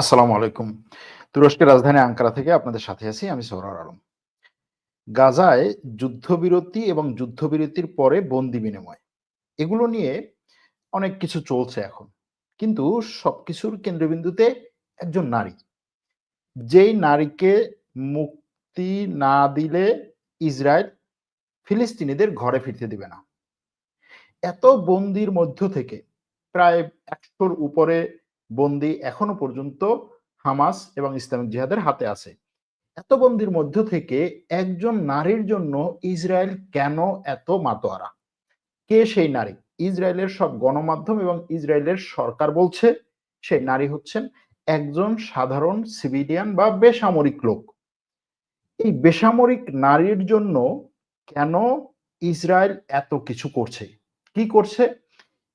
আসসালামু আলাইকুম। তুরস্কের রাজধানী আঙ্কারা থেকে আপনাদের সাথে আছি আমি সৌরার আলম। গাজায় যুদ্ধবিরতি এবং যুদ্ধবিরতির পরে বন্দি বিনিময়, এগুলো নিয়ে অনেক কিছু চলছে এখন। কিন্তু সবকিছুর কেন্দ্রবিন্দুতে একজন নারী। যেই নারীকে মুক্তি না দিলে ইসরায়েল ফিলিস্তিনিদের ঘরে ফিরতে দিবে না। এত বন্দির মধ্য থেকে প্রায় একশোর উপরে বন্দি এখনও পর্যন্ত হামাস এবং ইসলামিক জিহাদের হাতে আছে। এত বন্দির মধ্য থেকে একজন নারীর জন্য ইসরায়েল কেন এত মাতোয়ারা? কে সেই নারী? ইসরায়েলের সব গণমাধ্যম এবং ইসরায়েলের সরকার বলছে সেই নারী হচ্ছেন একজন সাধারণ সিভিলিয়ান বা বেসামরিক লোক। এই বেসামরিক নারীর জন্য কেন ইসরায়েল এত কিছু করছে? কি করছে?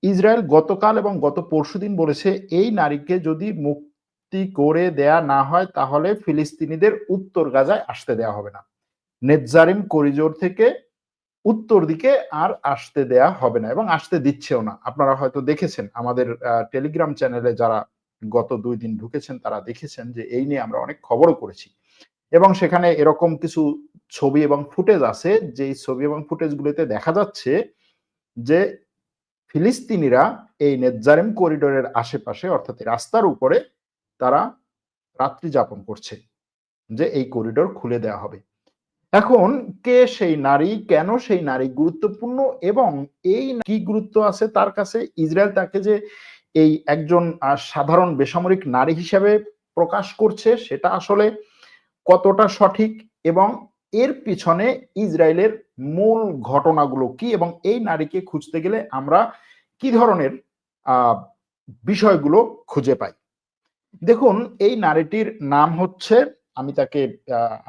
ইসরায়েল গতকাল এবং গত পরশুদিন বলেছে, এই নারীকে যদি মুক্তি করে দেয়া না হয়, তাহলে ফিলিস্তিনিদের উত্তর গাজায় আসতে দেয়া হবে না। নেজারিম করিজোর থেকে উত্তর দিকে আর আসতে দেয়া হবে না এবং আসতে দিচ্ছেও না। আপনারা হয়তো দেখেছেন, আমাদের টেলিগ্রাম চ্যানেলে যারা গত দুই দিন ঢুকেছেন, তারা দেখেছেন যে এই নিয়ে আমরা অনেক খবরও করেছি। এবং সেখানে এরকম কিছু ছবি এবং ফুটেজ আছে যে ছবি এবং ফুটেজগুলোতে দেখা যাচ্ছে যে ফিলিস্তিনিরা এই নেজারেম করিডোরের আশেপাশে, অর্থাৎ রাস্তার উপরে, তারা রাত্রি যাপন করছে যে এই করিডোর খুলে দেওয়া হবে। এখন কে সেই নারী, কেন সেই নারী গুরুত্বপূর্ণ এবং এই কি গুরুত্ব আছে তার কাছে? ইসরায়েল তাকে যে এই একজন সাধারণ বেসামরিক নারী হিসেবে প্রকাশ করছে, সেটা আসলে কতটা সঠিক এবং এর পিছনে ইসরায়েলের মূল ঘটনাগুলো কি এবং এই নারীকে খুঁজতে গেলে আমরা কি ধরনের বিষয়গুলো খুঁজে পাই? দেখুন, এই নারীটির নাম হচ্ছে, আমি তাকে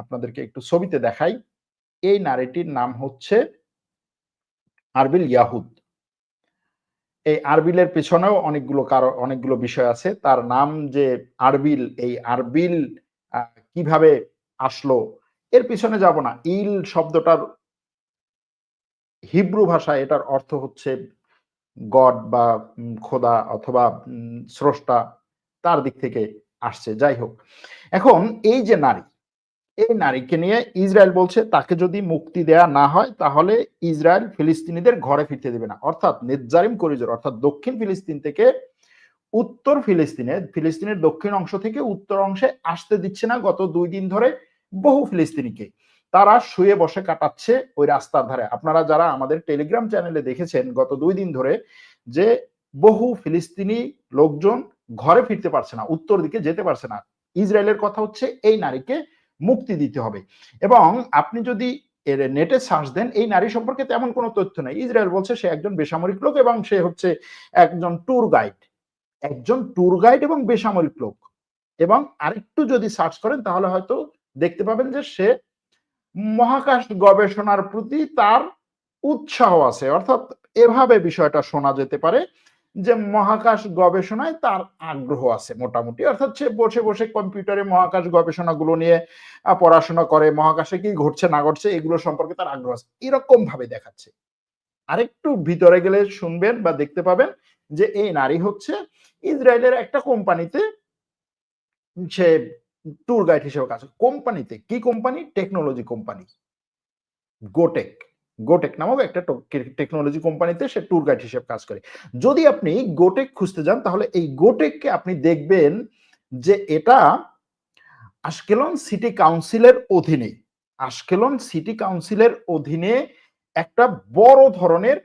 আপনাদেরকে একটু ছবিতে দেখাই। এই নারীটির নাম হচ্ছে আরবিল ইয়াহুদ। এই আরবিলের পেছনেও অনেকগুলো কারও অনেকগুলো বিষয় আছে। তার নাম যে আরবিল, এই আরবিল কীভাবে আসলো, এর পিছনে যাব না। ইল শব্দটার হিব্রু ভাষায় এটার অর্থ হচ্ছে গড বা খোদা অথবা স্রষ্টা তার দিক থেকে আসছে। যাই হোক, এখন এই যে নারী, এই নারীকে নিয়ে ইসরায়েল বলছে, তাকে যদি মুক্তি দেয়া না হয় তাহলে ইসরায়েল ফিলিস্তিনিদের ঘরে ফিরতে দেবে না। অর্থাৎ নেজারিম করিজোর, অর্থাৎ দক্ষিণ ফিলিস্তিন থেকে উত্তর ফিলিস্তিনে, ফিলিস্তিনের দক্ষিণ অংশ থেকে উত্তর অংশে আসতে দিচ্ছে না গত দুই দিন ধরে বহু ফিলিস্তিনিকে। তারা শুয়ে বসে কাটাচ্ছে ওই রাস্তার ধারে। আপনারা যারা আমাদের টেলিগ্রাম চ্যানেলে দেখেছেন, গত দুই দিন ধরে যে বহু ফিলিস্তিনি লোকজন ঘরে ফিরতে পারছে না, উত্তর দিকে যেতে পারছে না, ইসরায়েলের কথা হচ্ছে এই নারীকে মুক্তি দিতে হবে। এবং আপনি যদি এর নেটে সার্চ দেন, এই নারী সম্পর্কে তেমন কোনো তথ্য নেই। ইসরায়েল বলছে সে একজন বেসামরিক লোক এবং সে হচ্ছে একজন ট্যুর গাইড একজন ট্যুর গাইড এবং বেসামরিক লোক। এবং আরেকটু যদি সার্চ করেন, তাহলে হয়তো দেখতে পাবেন যে সে মহাকাশ গবেষণার প্রতি তার উৎসাহ আছে। অর্থাৎ এভাবে বিষয়টা শোনা যেতে পারে যে মহাকাশ গবেষণায় তার আগ্রহ আছে মোটামুটি। অর্থাৎ সে বসে বসে কম্পিউটারে মহাকাশ গবেষণাগুলো নিয়ে পড়াশোনা করে, মহাকাশে কি ঘটছে, না ঘটছে, এগুলো সম্পর্কে তার আগ্রহ আছে। এরকম ভাবে দেখাচ্ছে। আরেকটু ভিতরে গেলে শুনবেন বা দেখতে পাবেন যে এই নারী হচ্ছে ইসরায়েলের একটা কোম্পানিতে সে ট্যুর গাইড হিসেবে কাজ কোম্পানিতে কি company? Technology company Gotech Gotech নামক একটা টেকনোলজি কোম্পানিতে সে ট্যুর গাইড হিসেবে কাজ করে। যদি আপনি গোটেক খুঁজতে যান, তাহলে এই গোটেককে আপনি দেখবেন যে এটা আশকেলন সিটি কাউন্সিলের অধীনে। আশকেলন সিটি কাউন্সিলের অধীনে একটা বড় ধরনের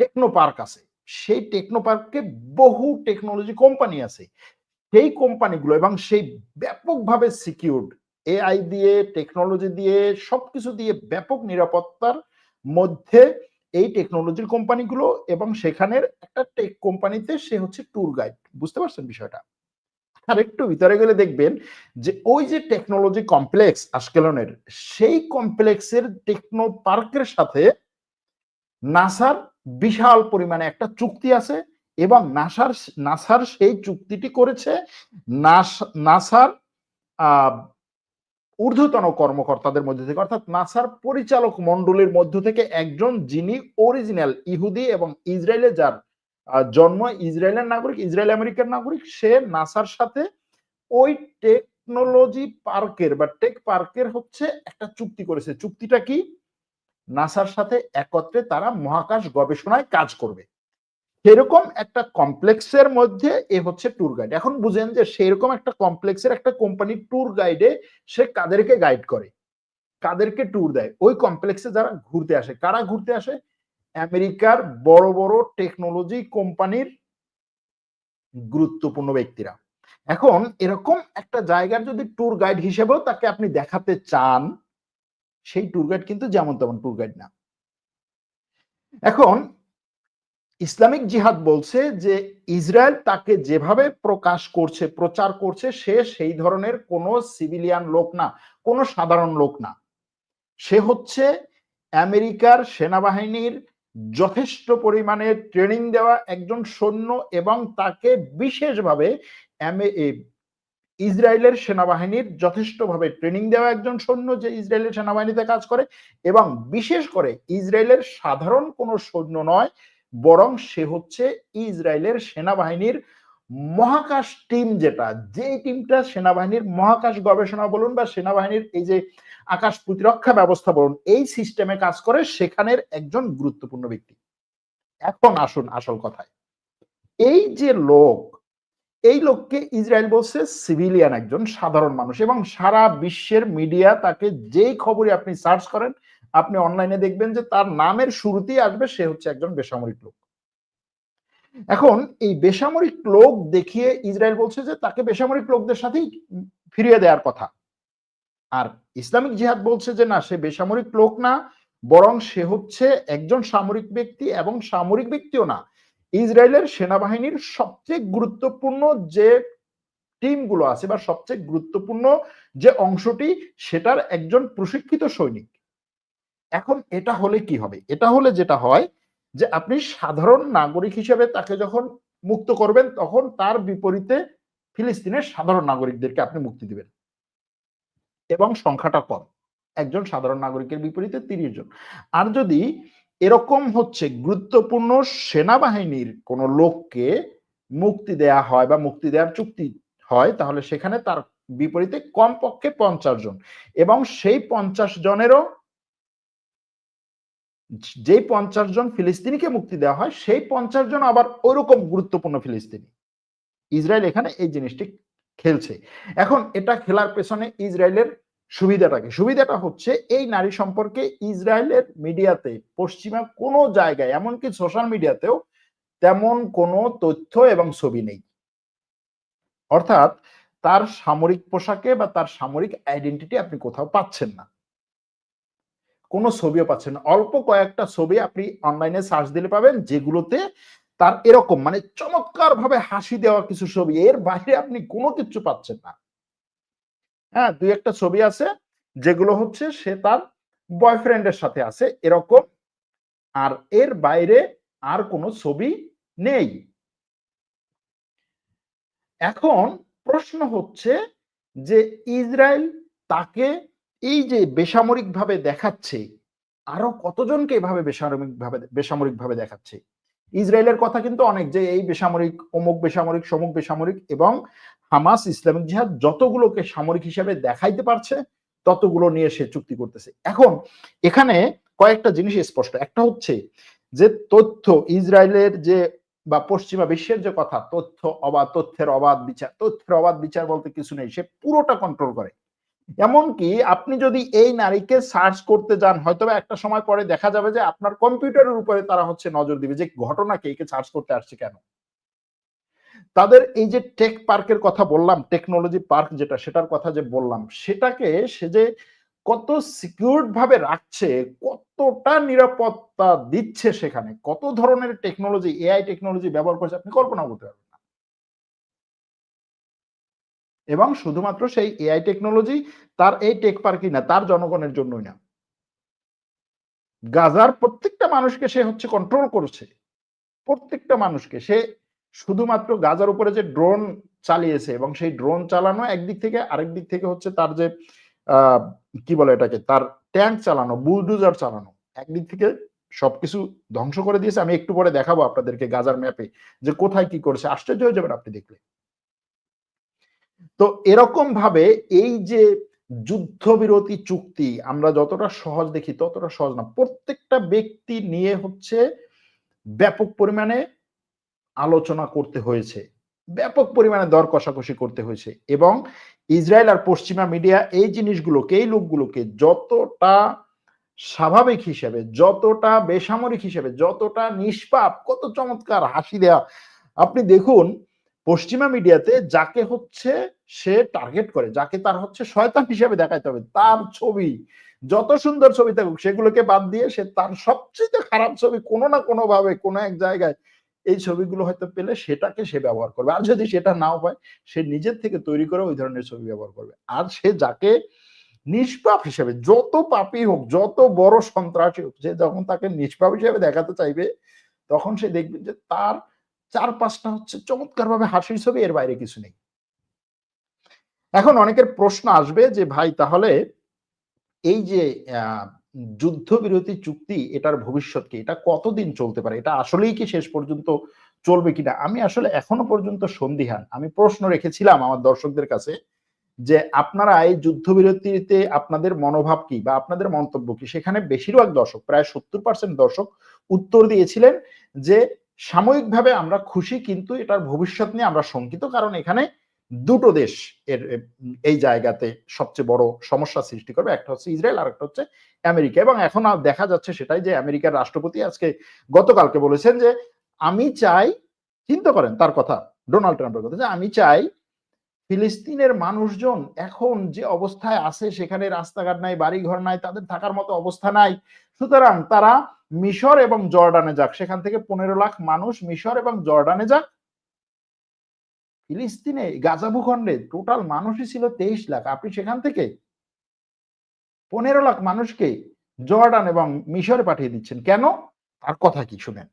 টেকনো পার্ক আছে। সেই টেকনো পার্কে বহু টেকনোলজি কোম্পানি আছে। সেই কোম্পানিগুলো এবং সেই ব্যাপকভাবে সিকিউরড এআই দিয়ে টেকনোলজি দিয়ে, সবকিছু দিয়ে ব্যাপক নিরাপত্তার মধ্যে এই টেকনোলজির কোম্পানিগুলো এবং সেখানের একটা টেক কোম্পানিতে সে হচ্ছে ট্যুর গাইড বুঝতে পারছেন বিষয়টা? আর একটু ভিতরে গেলে দেখবেন যে ওই যে টেকনোলজি কমপ্লেক্স আশকেলনের, সেই কমপ্লেক্সের টেকনো পার্কের সাথে নাসার বিশাল পরিমাণে একটা চুক্তি আছে। এবং নাসার নাসার সেই চুক্তিটি করেছে নাসার ঊর্ধ্বতন কর্মকর্তাদের মধ্যে থেকে, অর্থাৎ নাসার পরিচালক মন্ডলীর মধ্য থেকে একজন যিনি অরিজিনাল ইহুদি এবং ইসরায়েলে যার জন্ম ইসরায়েলের নাগরিক, ইসরায়েল আমেরিকার নাগরিক, সে নাসার সাথে ওই টেকনোলজি পার্কের বা টেক পার্কের হচ্ছে একটা চুক্তি করেছে। চুক্তিটা কি? নাসার সাথে একত্রে তারা মহাকাশ গবেষণায় কাজ করবে। সেরকম একটা কমপ্লেক্সের মধ্যে এ হচ্ছে ট্যুর গাইড এখন বুঝেন যে সেরকম একটা কমপ্লেক্সের একটা কোম্পানি ট্যুর গাইডে সে কাদেরকে গাইড করে, কাদেরকে ট্যুর দেয়। ওই কমপ্লেক্সে যারা ঘুরতে আসে, কারা ঘুরতে আসে? আমেরিকার বড় বড় টেকনোলজি কোম্পানির গুরুত্বপূর্ণ ব্যক্তিরা। এখন এরকম একটা জায়গার যদি ট্যুর গাইড হিসেবেও তাকে আপনি দেখাতে চান, সেই ট্যুর গাইড কিন্তু যেমন তেমন ট্যুর গাইড না। এখন ইসলামিক জিহাদ বলছে যে ইসরায়েল তাকে যেভাবে প্রকাশ করছে, প্রচার করছে, সে সেই ধরনের কোনো সিভিলিয়ান লোক না, কোনো সাধারণ লোক না। সে হচ্ছে আমেরিকার সেনাবাহিনীর যথেষ্ট পরিমাণে ট্রেনিং দেওয়া একজন সৈন্য এবং তাকে বিশেষভাবে ইসরায়েলের সেনাবাহিনীর যথেষ্টভাবে ট্রেনিং দেওয়া একজন সৈন্য যে ইসরায়েলের সেনাবাহিনীতে কাজ করে এবং বিশেষ করে ইসরায়েলের সাধারণ কোনো সৈন্য নয় বরং সে হচ্ছে ইসরায়েলের সেনাবাহিনীর মহাকাশ টিম যেটা। যে টিমটা সেনাবাহিনীর মহাকাশ গবেষণা বলুন বা সেনাবাহিনীর এই যে আকাশ প্রতিরক্ষা ব্যবস্থা বলুন, এই সিস্টেমে কাজ করে সেখানের একজন গুরুত্বপূর্ণ ব্যক্তি। এখন আসুন আসল কথায়। এই যে লোক, এই লোককে ইসরায়েল বলছে সিভিলিয়ান একজন সাধারণ মানুষ এবং সারা বিশ্বের মিডিয়া তাকে যেই খবরই আপনি সার্চ করেন আপনি অনলাইনে দেখবেন যে তার নামের শুরুতেই আসবে সে হচ্ছে একজন বেসামরিক লোক। এখন এই বেসামরিক লোক দেখিয়ে ইসরায়েল বলছে যে তাকে বেসামরিক লোকদের সাথেই ফিরিয়ে দেওয়ার কথা। আর ইসলামিক জিহাদ বলছে যে না, সে বেসামরিক লোক না, বরং সে হচ্ছে একজন সামরিক ব্যক্তি এবং সামরিক ব্যক্তিও না। ইসরায়েলের সেনাবাহিনীর সবচেয়ে গুরুত্বপূর্ণ যে টিমগুলো আছে বা সবচেয়ে গুরুত্বপূর্ণ যে অংশটি, সেটার একজন প্রশিক্ষিত সৈনিক। এখন এটা হলে কি হবে? এটা হলে যেটা হয় যে আপনি সাধারণ নাগরিক হিসেবে তাকে যখন মুক্ত করবেন, তখন তার বিপরীতে ফিলিস্তিনের সাধারণ নাগরিকদেরকে আপনি মুক্তি দিবেন। এবং সংখ্যাটা কম। একজন সাধারণ নাগরিকের বিপরীতে তিরিশ জন। আর যদি এরকম হচ্ছে গুরুত্বপূর্ণ সেনাবাহিনীর কোন লোককে মুক্তি দেয়া হয় বা মুক্তি দেওয়ার চুক্তি হয়, তাহলে সেখানে তার বিপরীতে কমপক্ষে পঞ্চাশ জন। এবং সেই পঞ্চাশ জনেরও যে পঞ্চাশ জন ফিলিস্তিনিকে মুক্তি দেওয়া হয়, সেই পঞ্চাশ জন আবার ওইরকম গুরুত্বপূর্ণ ফিলিস্তিনি। ইসরায়েল এখানে এই জিনিসটি খেলছে। এখন এটা খেলার পেছনে ইসরায়েলের সুবিধাটাকে সুবিধাটা হচ্ছে এই নারী সম্পর্কে ইসরায়েলের মিডিয়াতে, পশ্চিমা কোনো জায়গায়, এমনকি সোশ্যাল মিডিয়াতেও তেমন কোনো তথ্য এবং ছবি নেই। অর্থাৎ তার সামরিক পোশাকে বা তার সামরিক আইডেন্টিটি আপনি কোথাও পাচ্ছেন না। কোনো ছবিও পাচ্ছেন অল্প কয়েকটা ছবি আপনি অনলাইনে সার্চ দিলে পাবেন, যেগুলোতে তার এরকম মানে চমৎকার ভাবে হাসি দেওয়া কিছু ছবি। এর বাইরে আপনি কোনো কিছু পাচ্ছেন না। হ্যাঁ দুই একটা ছবি আছে, যেগুলো হচ্ছে সে তার বয়ফ্রেন্ডের সাথে আছে, এরকম। আর এর বাইরে আর কোনো ছবি নেই। এখন প্রশ্ন হচ্ছে যে ইসরায়েল তাকে এই যে বেসামরিক ভাবে দেখাচ্ছে, আরও কতজনকে এভাবে বেসামরিক ভাবে বেসামরিক ভাবে দেখাচ্ছে? ইসরায়েলের কথা কিন্তু অনেক যে এই বেসামরিক, অমুক বেসামরিক, সমুক বেসামরিক এবং হামাস, ইসলামিক জিহাদ যতগুলোকে সামরিক হিসাবে দেখাইতে পারছে, ততগুলো নিয়ে সে চুক্তি করতেছে। এখন এখানে কয়েকটা জিনিস স্পষ্ট। একটা হচ্ছে যে তথ্য, ইসরায়েলের যে বা পশ্চিমা বিশ্বের যে কথা, তথ্য অবাধ তথ্যের অবাধ বিচার, তথ্যের অবাধ বিচার বলতে কিছু নেই, সে পুরোটা কন্ট্রোল করে। এমনকি আপনি যদি এই নারীকে সার্চ করতে যান হয়তো একটা সময় পরে দেখা যাবে যে আপনার কম্পিউটারের উপরে তারা হচ্ছে নজর দিবে যে ঘটনা কে একে সার্চ করতে আসছে কেন। তাদের এই যে টেক পার্কের কথা বললাম টেকনোলজি পার্ক যেটা, সেটার কথা যে বললাম, সেটাকে সে যে কত সিকিউরড ভাবে রাখছে, কতটা নিরাপত্তা দিচ্ছে সেখানে, কত ধরনের টেকনোলজি এআই টেকনোলজি ব্যবহার করছে, আপনি কল্পনা করতে পারবেন এবং শুধুমাত্র সেই এআই টেকনোলজি তার এই টেক পার্কই না, তার জনগণের জন্যই না। গাজার প্রত্যেকটা মানুষকে সে হচ্ছে কন্ট্রোল করছে। প্রত্যেকটা মানুষকে। সে শুধুমাত্র গাজার উপরে যে ড্রোন চালিয়েছে এবং সেই ড্রোন চালানো একদিক থেকে আরেক দিক থেকে হচ্ছে তার যে কি বলে এটাকে? তার ট্যাঙ্ক চালানো বুলডুজার চালানো, একদিক থেকে সবকিছু ধ্বংস করে দিয়েছে। আমি একটু পরে দেখাবো আপনাদেরকে গাজার ম্যাপে যে কোথায় কি করছে। আশ্চর্য হয়ে যাবেন আপনি দেখলে। তো এরকম ভাবে এই যে যুদ্ধবিরতি চুক্তি আমরা যতটা সহজ দেখি ততটা সহজ না। প্রত্যেকটা ব্যক্তি নিয়ে হচ্ছে ব্যাপক পরিমাণে আলোচনা করতে হয়েছে। ব্যাপক পরিমাণে দর কষাকষি করতে হয়েছে এবং ইসরায়েল আর পশ্চিমা মিডিয়া এই জিনিসগুলোকে, এই লোকগুলোকে যতটা স্বাভাবিক হিসেবে, যতটা বেসামরিক হিসেবে, যতটা নিষ্পাপ, কত চমৎকার হাসি দেয়া। আপনি দেখুন পশ্চিমা মিডিয়াতে যাকে হচ্ছে সে টার্গেট করে, যাকে তার হচ্ছে শয়তান হিসেবে দেখাইতে হবে, তার ছবি, যত সুন্দর ছবি থাকুক, সেগুলোকে বাদ দিয়ে সে তার সবচেয়ে খারাপ ছবি কোনো না কোনো ভাবে কোনো এক জায়গায় এই ছবিগুলো হয়তো পেলে সেটাকে সে ব্যবহার করবে। আর যদি সেটা নাও হয়, সে নিজের থেকে তৈরি করে ওই ধরনের ছবি ব্যবহার করবে। আর সে যাকে নিষ্পাপ হিসেবে, যত পাপি হোক, যত বড় সন্ত্রাসী হোক, সে যখন তাকে নিষ্পাপ হিসেবে দেখাতে চাইবে, তখন সে দেখবে যে তার চার পাঁচটা হচ্ছে চমৎকার ভাবে হাসির ছবি, এর বাইরে কিছু নেই। এখন অনেকের প্রশ্ন আসবে যে, ভাই, তাহলে এই যে যুদ্ধবিরতি চুক্তি, এটার ভবিষ্যৎ কি? এটা কতদিন চলতে পারে? এটা আসলেই কি শেষ পর্যন্ত চলবে কিনা? আমি আসলে এখনও পর্যন্ত সন্দিহান। আমি প্রশ্ন রেখেছিলাম আমার দর্শকদের কাছে যে, আপনারা এই যুদ্ধবিরতিতে আপনাদের মনোভাব কি বা আপনাদের মন্তব্য কি? সেখানে বেশিরভাগ দর্শক, প্রায় সত্তর পার্সেন্ট দর্শক উত্তর দিয়েছিলেন যে সাময়িকভাবে আমরা খুশি, কিন্তু এটার ভবিষ্যৎ নিয়ে আমরা শঙ্কিত, কারণ এখানে দুটো দেশ এর এই জায়গাতে সবচেয়ে বড় সমস্যা সৃষ্টি করবে। একটা হচ্ছে ইসরায়েল, আর একটা হচ্ছে আমেরিকা। এবং এখন দেখা যাচ্ছে সেটাই যে আমেরিকার রাষ্ট্রপতি আজকে গতকালকে বলেছেন যে, আমি চাই, চিন্তা করেন তার কথা, ডোনাল্ড ট্রাম্পের কথা, যে আমি চাই ফিলিস্তিনের মানুষজন এখন যে অবস্থায় আছে, সেখানে রাস্তাঘাট নাই, বাড়িঘর নাই, তাদের থাকার মতো অবস্থা নাই। সুতরাং তারা মিশর এবং জর্ডানে যাক। সেখান থেকে পনেরো লাখ মানুষ মিশর এবং জর্ডানে যাক। ফিলিস্তিনে গাজা ভূখণ্ডে টোটাল মানুষই ছিল তেইশ লাখ। আপনি সেখান থেকে পনেরো লাখ মানুষকে জর্ডান এবং মিশরে পাঠিয়ে দিচ্ছেন। কেন? তার কথা কি শুনেন?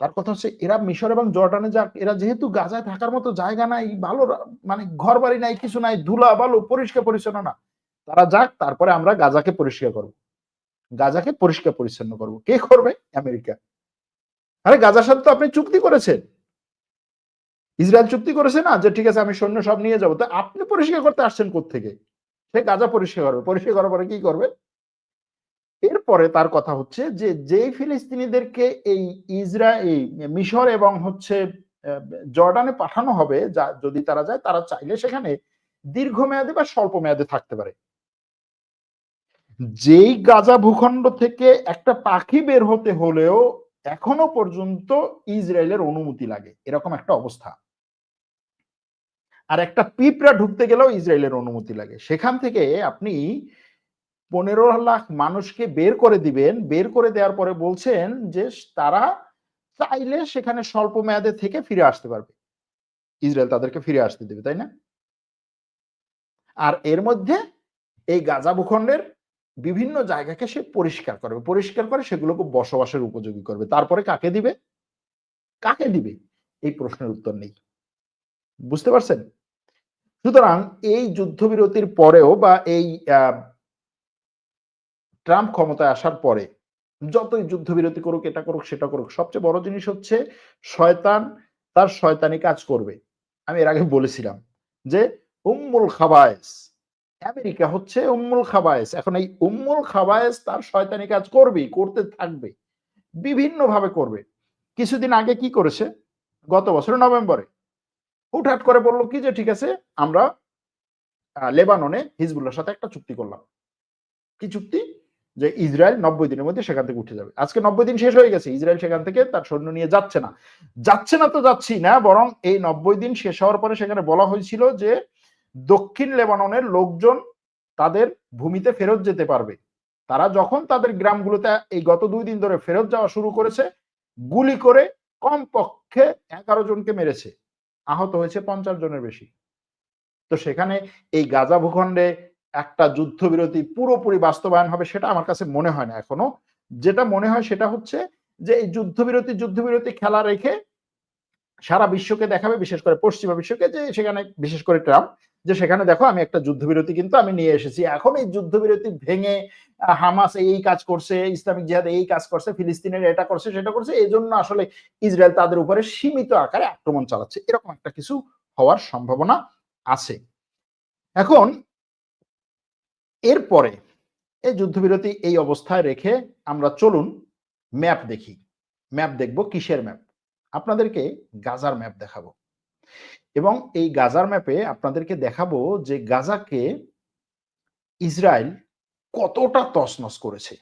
তার কথা হচ্ছে এরা মিশর এবং জর্ডানে যাক, এরা যেহেতু গাজায় থাকার মতো জায়গা নাই, ভালো মানে ঘর বাড়ি নাই, কিছু নাই, ধুলা ভালো পরিষ্কার, পরিচ্ছন্ন না। তারা যাক, তারপরে আমরা গাজাকে পরিষ্কার করব। গাজাকে পরিষ্কার, পরিচ্ছন্ন করব। কে করবে? আমেরিকা। আরে, গাজার সাথে তো আপনি চুক্তি করেছেন। ইসরায়েল চুক্তি করেছে না যে, ঠিক আছে, আমি সৈন্য সব নিয়ে যাব। তো আপনি পরিষ্কার করতে আসছেন থেকে সে গাজা পরিষ্কার করবে। পরিষ্কার করার পরে কি করবে? এরপরে তার কথা হচ্ছে যে, যেই ফিলিস্তিনিদেরকে এই ইসরায়েল মিশর এবং হচ্ছে জর্ডানে পাঠানো হবে, যা, যদি তারা যায়, তারা চাইলে সেখানে দীর্ঘমেয়াদে বা স্বল্প মেয়াদে থাকতে পারে। যেই গাজা ভূখণ্ড থেকে একটা পাখি বের হতে হলেও এখনও পর্যন্ত ইসরায়েলের অনুমতি লাগে। এরকম একটা অবস্থা। আর একটা পিঁপড়া ঢুকতে গেলেও ইসরায়েলের অনুমতি লাগে। সেখান থেকে আপনি পনেরো লাখ মানুষকে বের করে দিবেন, বের করে দেওয়ার পরে বলছেন যে তারা চাইলে সেখানে স্বল্প মেয়াদে থেকে ফিরে আসতে পারবে। ইসরায়েল তাদেরকে ফিরে আসতে দেবে, তাই না? আর এর মধ্যে এই গাজা ভূখণ্ডের বিভিন্ন জায়গাকে সে পরিষ্কার করবে। পরিষ্কার করে সেগুলোকে বসবাসের উপযোগী করবে। তারপরে কাকে দিবে? কাকে দিবে? এই প্রশ্নের উত্তর নেই। বুঝতে পারছেন? সুতরাং এই যুদ্ধবিরতির পরেও বা এই ট্রাম্প ক্ষমতায় আসার পরে যতই যুদ্ধবিরতি করুক, এটা করুক, সেটা করুক, সবচেয়ে বড় জিনিস হচ্ছে শয়তান তার শয়তানি কাজ করবে। আমি এর আগে বলেছিলাম যে উম্মুল খাবায়েস, আমেরিকা হচ্ছে উম্মুল খাবায়েস। এখন এই উম্মুল খাবায়েস তার শয়তানি কাজ করবেই, করতে থাকবে বিভিন্ন ভাবে করবে। কিছুদিন আগে কি করেছে? গত বছর নভেম্বরে। হুটহাট করে বলল, কি যে ঠিক আছে, আমরা লেবাননে হিজবুল্লার সাথে একটা চুক্তি করলাম। কি চুক্তি? যে ইসরায়েল নব্বই দিনের মধ্যে সেখান থেকে উঠে যাবে। আজকে নব্বই দিন শেষ হয়ে গেছে, ইসরায়েল সেখান থেকে তার সৈন্য নিয়ে যাচ্ছে না। যাচ্ছে না তো যাচ্ছি না, বরং এই নব্বই দিন শেষ হওয়ার পরে সেখানে বলা হয়েছিল যে দক্ষিণ লেবাননের লোকজন তাদের ভূমিতে ফেরত যেতে পারবে। তারা যখন তাদের গ্রামগুলোতে এই গত দুই দিন ধরে ফেরত যাওয়া শুরু করেছে, গুলি করে কমপক্ষে এগারো জনকে মেরেছে। আহত হয়েছে পঞ্চাশ জনের বেশি। তো সেখানে এই গাজা ভূখণ্ডে একটা যুদ্ধবিরতি পুরোপুরি বাস্তবায়ন হবে সেটা আমার কাছে মনে হয় না এখনও। যেটা মনে হয় সেটা হচ্ছে যে, এই যুদ্ধবিরতি যুদ্ধবিরতি খেলা রেখে সারা বিশ্বকে দেখাবে, বিশেষ করে পশ্চিমা বিশ্বকে, যে সেখানে, বিশেষ করে ট্রাম্প, যে সেখানে দেখো আমি একটা যুদ্ধবিরতি কিন্তু আমি নিয়ে এসেছি। এখন এই যুদ্ধবিরতি ভেঙে হামাস এই কাজ করছে, ইসলামিক জিহাদ এই কাজ করছে, ফিলিস্তিনের এটা করছে, সেটা করছে এই জন্য আসলে ইসরায়েল তাদের উপরে সীমিত আকারে আক্রমণ চালাচ্ছে। এরকম একটা কিছু হওয়ার সম্ভাবনা আছে। এখন এরপরে এই যুদ্ধবিরতি এই অবস্থায় রেখে আমরা চলুন ম্যাপ দেখি। ম্যাপ দেখব কিসের ম্যাপ? আপনাদেরকে গাজার ম্যাপ দেখাবো। এবং এই গাজার ম্যাপে আপনাদেরকে দেখাবো যে গাজাকে ইসরায়েল কতটা তছনছ করেছে।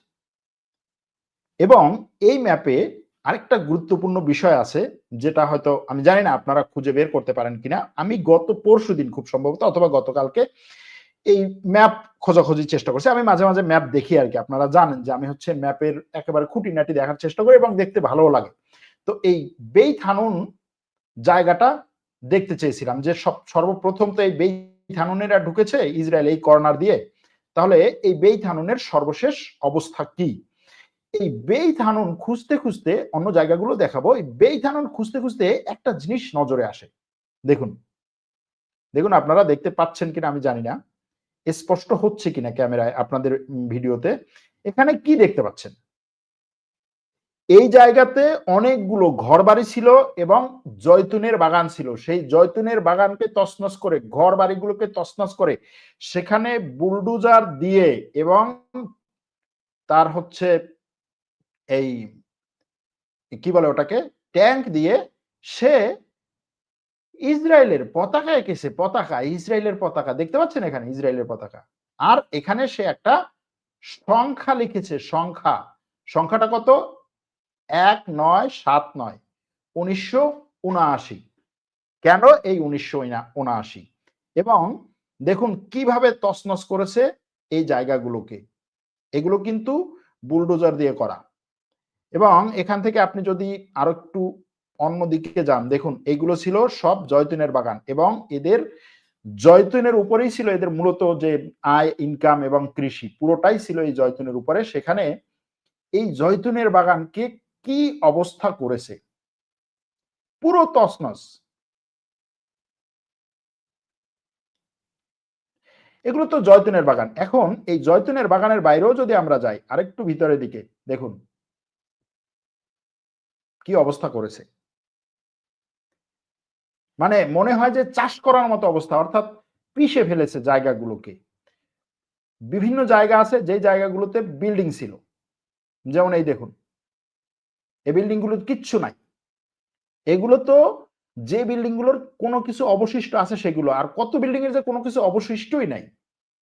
এবং এই ম্যাপে আরেকটা গুরুত্বপূর্ণ বিষয় আছে, যেটা হয়তো, আমি জানি না আপনারা খুঁজে বের করতে পারেন কিনা, আমি গত পরশু দিন খুব সম্ভবত, অথবা গতকালকে এই ম্যাপ খোঁজাখুঁজির চেষ্টা করছি। আমি মাঝে মাঝে ম্যাপ দেখি আর কি। আপনারা জানেন যে আমি হচ্ছে ম্যাপের একেবারে খুঁটিনাটি দেখার চেষ্টা করি এবং দেখতে ভালোও লাগে। তো এই বেই থানুন জায়গাটা দেখতে চেয়েছিলাম যে সব, সর্বপ্রথম তো এই বেই থানুনেরা ঢুকেছে ইসরায়েল এই কর্নার দিয়ে। তাহলে এই বেই থানুনের সর্বশেষ অবস্থা কি? এই বেই থানুন খুঁজতে খুঁজতে অন্য জায়গাগুলো দেখাবো। এই বেই থানুন খুঁজতে খুঁজতে একটা জিনিস নজরে আসে। দেখুন। দেখুন আপনারা দেখতে পাচ্ছেন কিনা আমি জানি না। স্পষ্ট হচ্ছে কিনা ক্যামেরায় আপনাদের ভিডিওতে, এখানে কি দেখতে পাচ্ছেন? এই জায়গাতে অনেকগুলো ঘর বাড়ি ছিল এবং জয়তুনের বাগান ছিল। সেই জয়তুনের বাগানকে তছনছ করে ঘর বাড়িগুলোকে তছনছ করে, সেখানে বুলডুজার দিয়ে এবং তার হচ্ছে এই, কি বলে ওটাকে, ট্যাঙ্ক দিয়ে সে ইসরায়েলের পতাকা এঁকেছে, পতাকা, ইসরায়েলের পতাকা। দেখতে পাচ্ছেন এখানে ইসরায়েলের পতাকা। আর এখানে সে একটা সংখ্যা লিখেছে, সংখ্যা। সংখ্যাটা কত? এক নয় সাত নয়, উনিশশো উনআশি। কেন এই উনিশশো উনআশি? এবং দেখুন কীভাবে তছনছ করেছে এই জায়গাগুলোকে। এগুলো কিন্তু বুলডোজার দিয়ে করা। এবং এখান থেকে আপনি যদি আরও একটু অন্যদিকে যান। দেখুন, এগুলো ছিল সব জয়তুনের বাগান এবং এদের জয়তুনের উপরেই ছিল এদের মূলত যে আয় ইনকাম এবং কৃষি। পুরোটাই ছিল এই জয়তুনের উপরে। সেখানে এই জয়তুনের বাগানকে কি অবস্থা করেছে? পুরো তসনস এগুলো তো জয়তুনের বাগান। এখন এই জয়তুনের বাগানের বাইরেও যদি আমরা যাই, আরেকটু ভিতরের দিকে, দেখুন, কি অবস্থা করেছে? মানে মনে হয় যে চাষ করার মতো অবস্থা, অর্থাৎ পিষে ফেলেছে জায়গাগুলোকে। বিভিন্ন জায়গা আছে, যে জায়গাগুলোতে বিল্ডিং ছিল। যেমন এই দেখুন, এই বিল্ডিংগুলো কিচ্ছু নাই। এগুলো তো যে বিল্ডিংগুলোর কোনো কিছু অবশিষ্ট আছে সেগুলো, আর কত বিল্ডিং এর যে কোনো কিছু অবশিষ্টই নাই।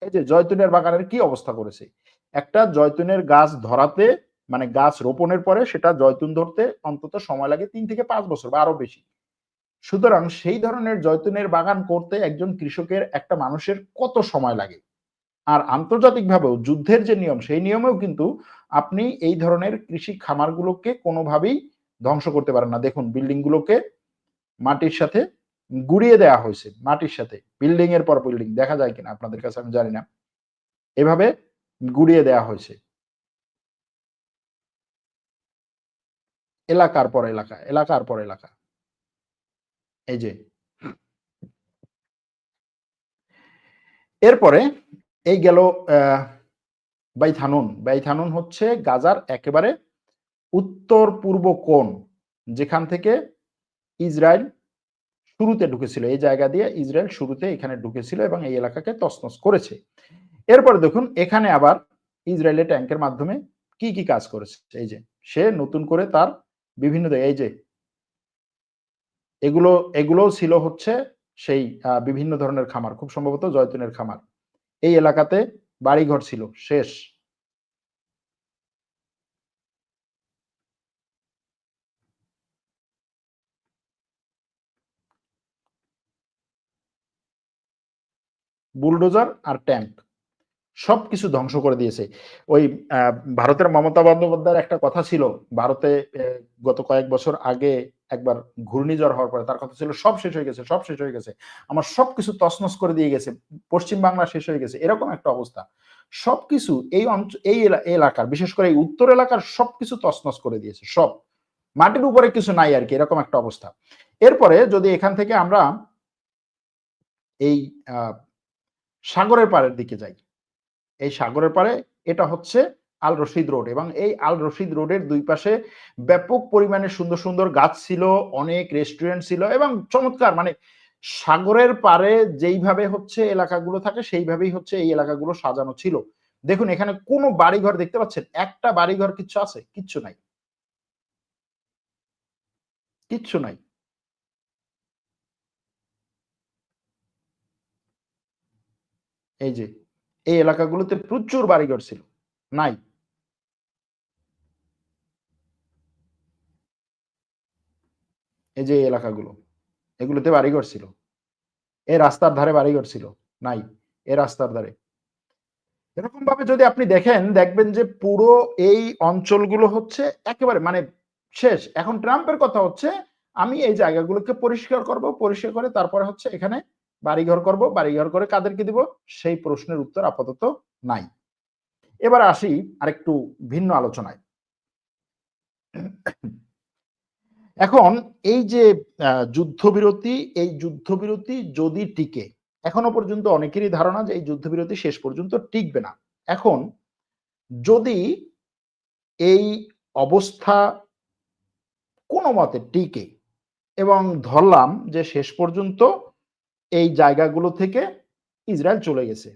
এই যে জয়তুনের বাগানের কি অবস্থা করেছে? একটা জয়তুনের গাছ ধরাতে মানে গাছ রোপণের পরে সেটা জয়তুন ধরতে অন্তত সময় লাগে তিন থেকে পাঁচ বছর বা আরও বেশি। সুতরাং সেই ধরনের জয়তুনের বাগান করতে একজন কৃষকের একটা মানুষের কত সময় লাগে? আর আন্তর্জাতিকভাবেও যুদ্ধের যে নিয়ম, সেই নিয়মেও কিন্তু আপনি এই ধরনের কৃষি খামারগুলোকে কোনোভাবেই ধ্বংস করতে পারেন না। দেখুন বিল্ডিং গুলোকে মাটির সাথে গুড়িয়ে দেওয়া হয়েছে, মাটির সাথে। বিল্ডিং এর পর বিল্ডিং, দেখা যায় কিনা? আপনাদের কাছে আমি জানি না। এভাবে গুড়িয়ে দেওয়া হয়েছে। এলাকার পর এলাকা, এলাকার পর এলাকা। এই যে। এরপরে এই গেল বাইথানুন। বাইথানুন হচ্ছে গাজার একেবারে উত্তর পূর্ব কোণ, যেখান থেকে ইসরায়েল শুরুতে ঢুকেছিল। এই জায়গা দিয়ে ইসরায়েল শুরুতে এখানে ঢুকেছিল এবং এই এলাকাকে তসনস করেছে। এরপরে দেখুন, এখানে আবার ইসরায়েলের ট্যাঙ্কের মাধ্যমে কি কি কাজ করেছে? এই যে, সে নতুন করে তার বিভিন্ন, এই যে এগুলো এগুলো ছিল হচ্ছে সেই বিভিন্ন ধরনের খামার, খুব সম্ভবত জয়তুনের খামার। এই এলাকাতে বাড়িঘর ছিল, শেষ। বুলডোজার আর ট্যাঙ্ক। সবকিছু ধ্বংস করে দিয়েছে। ওই ভারতের মমতা বন্দ্যোপাধ্যায়ের একটা কথা ছিল, ভারতে গত কয়েক বছর আগে একবার ঘূর্ণিঝড় হওয়ার পরে তার কথা ছিল, সব শেষ হয়ে গেছে, সব শেষ হয়ে গেছে। আমার সবকিছু তছনছ করে দিয়ে গেছে, পশ্চিম বাংলা শেষ হয়ে গেছে, এরকম একটা অবস্থা। সবকিছু এই অঞ্চল এই এলাকার, বিশেষ করে এই উত্তর এলাকার সবকিছু তছনছ করে দিয়েছে, সব। মাটির উপরে কিছু নাই আর কি, এরকম একটা অবস্থা। এরপরে যদি এখান থেকে আমরা এই সাগরের পাড়ের দিকে যাই এই সাগরের পাড়ে, এটা হচ্ছে আল রশিদ রোড এবং এই আল রশিদ রোডের দুই পাশে ব্যাপক পরিমাণে সুন্দর সুন্দর গাছ ছিল, অনেক রেস্টুরেন্ট ছিল এবং চমৎকার মানে সাগরের পারে যেইভাবে হচ্ছে এলাকাগুলো থাকে, সেইভাবেই হচ্ছে এই এলাকাগুলো সাজানো ছিল। দেখুন, এখানে কোনো বাড়িঘর দেখতে পাচ্ছেন? একটা বাড়িঘর কিচ্ছু আছে? কিচ্ছু নাই। কিচ্ছু নাই। এই যে এই এলাকাগুলোতে প্রচুর বাড়িঘর ছিল। নাই। এই যে এলাকাগুলো, এগুলোতে বাড়িঘর ছিল। এই রাস্তার ধারে বাড়িঘর ছিল। নাই, এ রাস্তার ধারে। এরকম ভাবে যদি আপনি দেখেন, দেখবেন যে পুরো এই অঞ্চলগুলো হচ্ছে একেবারে মানে শেষ। এখন ট্রাম্পের কথা হচ্ছে, আমি এই জায়গাগুলোকে পরিষ্কার করব, পরিষ্কার করে তারপরে হচ্ছে এখানে বাড়িঘর করব, বাড়িঘর করে কাদেরকে দিব? সেই প্রশ্নের উত্তর আপাতত নাই। এবার আসি আরেকটু ভিন্ন আলোচনায়। এখন এই যে যুদ্ধবিরতি, এই যুদ্ধবিরতি যদি টিকে, এখনও পর্যন্ত অনেকেরই ধারণা যে এই যুদ্ধবিরতি শেষ পর্যন্ত টিকবে না। এখন যদি এই অবস্থা কোনো মতে টিকে এবং ধরলাম যে শেষ পর্যন্ত এই জায়গাগুলো থেকে ইসরায়েল চলে গেছে।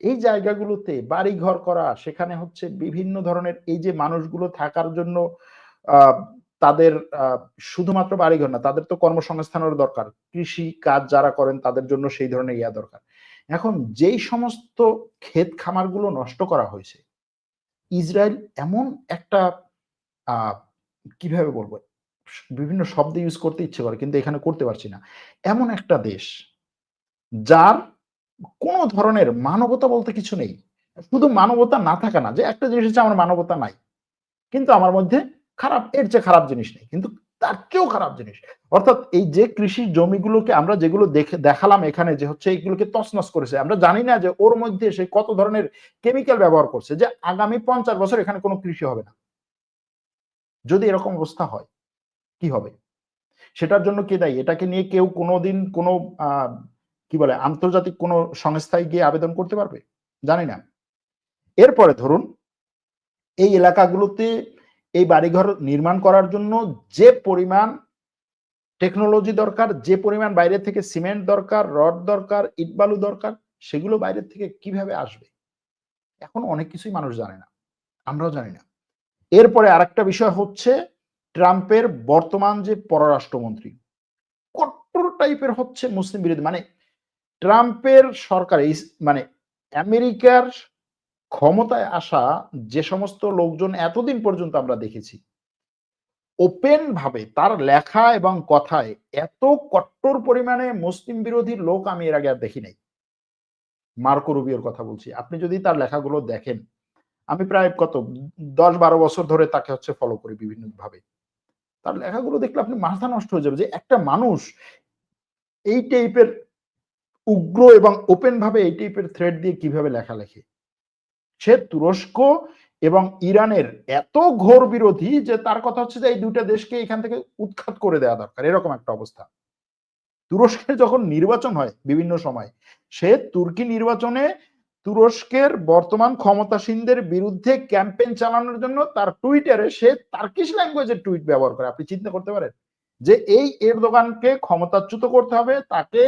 এই জায়গাগুলোতে বাড়ি ঘর করা, সেখানে হচ্ছে বিভিন্ন ধরনের এই যে মানুষগুলো থাকার জন্য তাদের শুধুমাত্র বাড়িঘর না, তাদের তো কর্মসংস্থানের দরকার। কৃষি কাজ যারা করেন, তাদের জন্য সেই ধরনের ইয়া দরকার। এখন যেই সমস্ত ক্ষেত খামারগুলো নষ্ট করা হয়েছে, ইসরায়েল এমন একটা কীভাবে বলব? বিভিন্ন শব্দ ইউজ করতে ইচ্ছে করে, কিন্তু এখানে করতে পারছি না। এমন একটা দেশ যার কোনো ধরনের মানবতা বলতে কিছু নেই। শুধু মানবতা না থাকা না, যে একটা জিনিস হচ্ছে আমার মানবতা নাই। কিন্তু আমার মধ্যে খারাপ, এর চেয়ে খারাপ জিনিস নেই, কিন্তু তার চেয়েও খারাপ জিনিস। অর্থাৎ এই যে কৃষি জমিগুলোকে আমরা যেগুলো দেখে, দেখালাম এখানে যে হচ্ছে এইগুলোকে তছনছ করেছে, আমরা জানি না যে ওর মধ্যে সে কত ধরনের কেমিক্যাল ব্যবহার করছে, যে আগামী পঞ্চাশ বছর এখানে কোনো কৃষি হবে না। যদি এরকম অবস্থা হয়, কি হবে? সেটার জন্য কে দায়ী? এটাকে নিয়ে কেউ কোনোদিন কোনো কি বলে, আন্তর্জাতিক কোনো সংস্থায় গিয়ে আবেদন করতে পারবে? জানি না। এরপরে ধরুন, এই এলাকাগুলোতে এই বাড়িঘর নির্মাণ করার জন্য যে পরিমাণ টেকনোলজি দরকার, যে পরিমাণ বাইরে থেকে সিমেন্ট দরকার রড দরকার, ইট বালু দরকার, সেগুলো বাইরের থেকে কীভাবে আসবে? এখন অনেক কিছুই মানুষ জানে না। আমরাও জানি না। এরপরে আরেকটা বিষয় হচ্ছে ট্রাম্পের বর্তমান যে পররাষ্ট্রমন্ত্রী, কট্টর টাইপের হচ্ছে মুসলিম বিরোধী মানে ট্রাম্পের সরকার মানে আমেরিকার ক্ষমতায় আসা যে সমস্ত লোকজন এতদিন পর্যন্ত আমরা দেখেছি ওপেন ভাবে তার লেখা এবং কথায় এত কট্টর পরিমাণে মুসলিম বিরোধী লোক আমি এর আগে আর দেখি নাই। মার্কো রুবিওর কথা বলছি। আপনি যদি তার লেখাগুলো দেখেন, আমি প্রায় কত, দশ বারো বছর ধরে তাকে হচ্ছে ফলো করি বিভিন্ন ভাবে তার লেখাগুলো দেখলে আপনি মাথা নষ্ট হয়ে যাবে যে একটা মানুষ এই টাইপের উগ্র এবং ওপেন ভাবে এই টাইপের থ্রেড দিয়ে কীভাবে লেখা লেখে সে তুরস্ক এবং ইরানের এত ঘোর বিরোধী যে তার কথা হচ্ছে যে এই দুইটা দেশকে এখান থেকে উৎখাত করে দেওয়া দরকার। এরকম একটা অবস্থা। তুরস্কের যখন নির্বাচন হয় বিভিন্ন সময়, সে তুর্কি নির্বাচনে তুরস্কের বর্তমান ক্ষমতাসীনদের বিরুদ্ধে ক্যাম্পেইন চালানোর জন্য তার টুইটারে সে তার্কিশ ল্যাঙ্গুয়েজের টুইট ব্যবহার করে। আপনি চিন্তা করতে পারেন যে এই এর দোকানকে ক্ষমতাচ্যুত করতে হবে, তাকে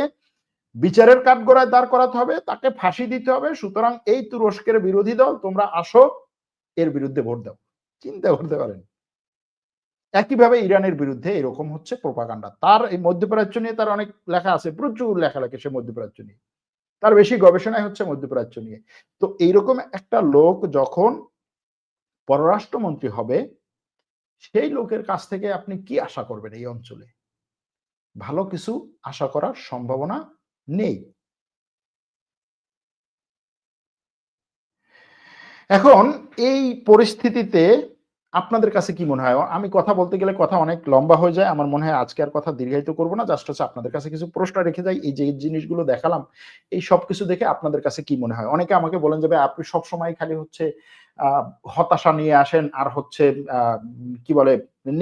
বিচারের কাঠগড়ায় দাঁড় করাতে হবে, তাকে ফাঁসি দিতে হবে। সুতরাং এই তুরস্কের বিরোধী দল, তোমরা আসো, এর বিরুদ্ধে ভোট দাও। চিন্তা করতে পারেন। একইভাবে ইরানের বিরুদ্ধে এরকম হচ্ছে প্রপাগান্ডা। তার এই মধ্যপ্রাচ্য নিয়ে তার অনেক লেখা আছে, প্রচুর লেখা লেখে সে মধ্যপ্রাচ্য নিয়ে। তার বেশি গবেষণায় হচ্ছে মধ্যপ্রাচ্য নিয়ে। তো এইরকম একটা লোক যখন পররাষ্ট্রমন্ত্রী হবে, সেই লোকের কাছ থেকে আপনি কি আশা করবেন এই অঞ্চলে? ভালো কিছু আশা করার সম্ভাবনা নেই। এখন এই পরিস্থিতিতে আপনাদের কাছে কি মনে হয়? আমি কথা বলতে গেলে কথা অনেক লম্বা হয়ে যায়। আমার মনে হয় আজকে আর কথা দীর্ঘায়িত করব না। জাস্ট হচ্ছে আপনাদের কাছে কিছু প্রশ্ন রেখে যাই। এই যে জিনিসগুলো দেখালাম, এই সব কিছু দেখে আপনাদের কাছে কি মনে হয়? অনেকে আমাকে বলেন যাবে আপনি সব সময় খালি হচ্ছে হতাশা নিয়ে আসেন আর হচ্ছে কি বলে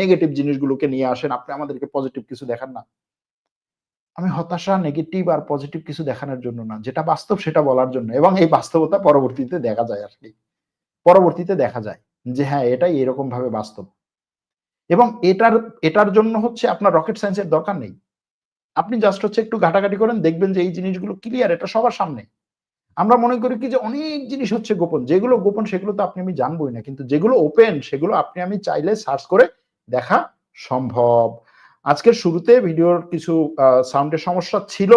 নেগেটিভ জিনিসগুলোকে নিয়ে আসেন। আপনি আমাদেরকে পজিটিভ কিছু দেখান না। আমি হতাশা নেগেটিভ আর পজিটিভ কিছু দেখানোর জন্য না। যেটা বাস্তব সেটা বলার জন্য। এবং এই বাস্তবতা পরবর্তীতে দেখা যায় আর কি। পরবর্তীতে দেখা যায় যে হ্যাঁ এটাই এরকম ভাবে বাস্তব। এবং এটার এটার জন্য হচ্ছে আপনার রকেট সায়েন্সের দরকার নেই। আপনি জাস্ট হচ্ছে একটু ঘাটাঘাটি করেন, দেখবেন যে এই জিনিসগুলো ক্লিয়ার এটা সবার সামনে। আমরা মনে করি কি যে অনেক জিনিস হচ্ছে গোপন। যেগুলো গোপন সেগুলো তো আপনি, আমি জানবই না। কিন্তু যেগুলো ওপেন সেগুলো আপনি, আমি চাইলে সার্চ করে দেখা সম্ভব। আজকের শুরুতে ভিডিওর কিছু সাউন্ডের সমস্যা ছিল।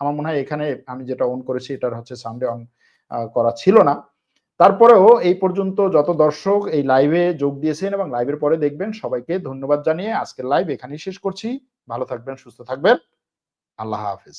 আমার মনে হয় এখানে আমি যেটা অন করেছি এটার হচ্ছে সাউন্ডে অন করা ছিল না। তারপরেও এই পর্যন্ত যত দর্শক এই লাইভে যোগ দিয়েছেন এবং লাইভের পরে দেখবেন, সবাইকে ধন্যবাদ জানিয়ে আজকের লাইভ এখানেই শেষ করছি। ভালো থাকবেন, সুস্থ থাকবেন। আল্লাহ হাফিজ।